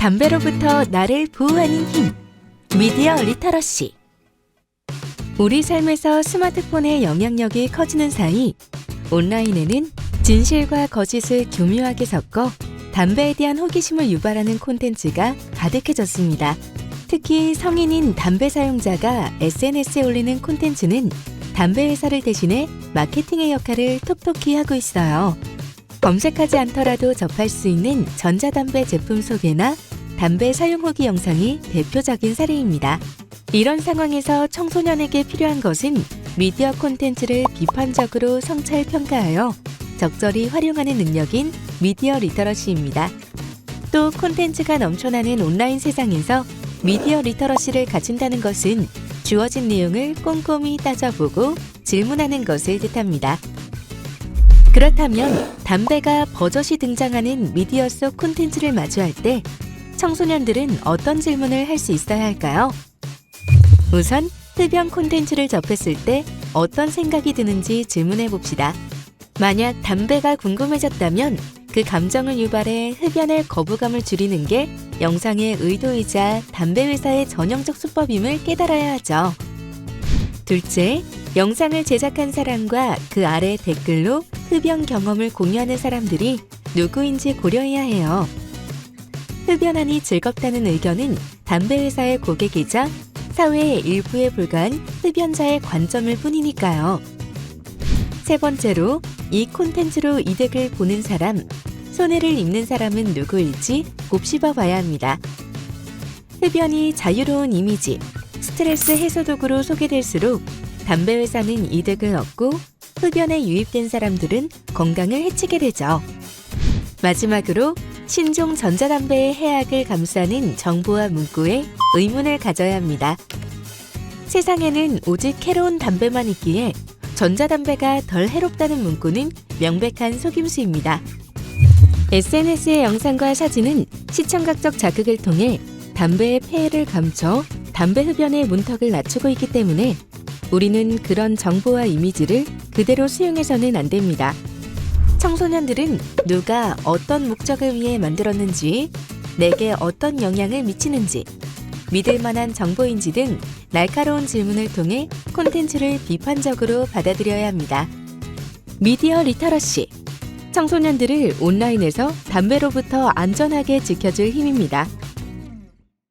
담배로부터 나를 보호하는 힘. 미디어 리터러시. 우리 삶에서 스마트폰의 영향력이 커지는 사이 온라인에는 진실과 거짓을 교묘하게 섞어 담배에 대한 호기심을 유발하는 콘텐츠가 가득해졌습니다. 특히 성인인 담배 사용자가 SNS에 올리는 콘텐츠는 담배 회사를 대신해 마케팅의 역할을 톡톡히 하고 있어요. 검색하지 않더라도 접할 수 있는 전자담배 제품 소개나 담배 사용 후기 영상이 대표적인 사례입니다. 이런 상황에서 청소년에게 필요한 것은 미디어 콘텐츠를 비판적으로 성찰 평가하여 적절히 활용하는 능력인 미디어 리터러시입니다. 또 콘텐츠가 넘쳐나는 온라인 세상에서 미디어 리터러시를 갖춘다는 것은 주어진 내용을 꼼꼼히 따져보고 질문하는 것을 뜻합니다. 그렇다면 담배가 버젓이 등장하는 미디어 속 콘텐츠를 마주할 때 청소년들은 어떤 질문을 할 수 있어야 할까요? 우선 흡연 콘텐츠를 접했을 때 어떤 생각이 드는지 질문해 봅시다. 만약 담배가 궁금해졌다면 그 감정을 유발해 흡연의 거부감을 줄이는 게 영상의 의도이자 담배 회사의 전형적 수법임을 깨달아야 하죠. 둘째, 영상을 제작한 사람과 그 아래 댓글로 흡연 경험을 공유하는 사람들이 누구인지 고려해야 해요. 흡연하니 즐겁다는 의견은 담배 회사의 고객이자 사회의 일부에 불과한 흡연자의 관점일 뿐이니까요. 세 번째로 이 콘텐츠로 이득을 보는 사람, 손해를 입는 사람은 누구일지 곱씹어 봐야 합니다. 흡연이 자유로운 이미지, 스트레스 해소 도구로 소개될수록 담배 회사는 이득을 얻고 흡연에 유입된 사람들은 건강을 해치게 되죠. 마지막으로 신종 전자담배의 해악을 감싸는 정보와 문구에 의문을 가져야 합니다. 세상에는 오직 해로운 담배만 있기에 전자담배가 덜 해롭다는 문구는 명백한 속임수입니다. SNS의 영상과 사진은 시청각적 자극을 통해 담배의 폐해를 감춰 담배 흡연의 문턱을 낮추고 있기 때문에 우리는 그런 정보와 이미지를 그대로 수용해서는 안 됩니다. 청소년들은 누가 어떤 목적을 위해 만들었는지, 내게 어떤 영향을 미치는지, 믿을 만한 정보인지 등 날카로운 질문을 통해 콘텐츠를 비판적으로 받아들여야 합니다. 미디어 리터러시. 청소년들을 온라인에서 담배로부터 안전하게 지켜줄 힘입니다.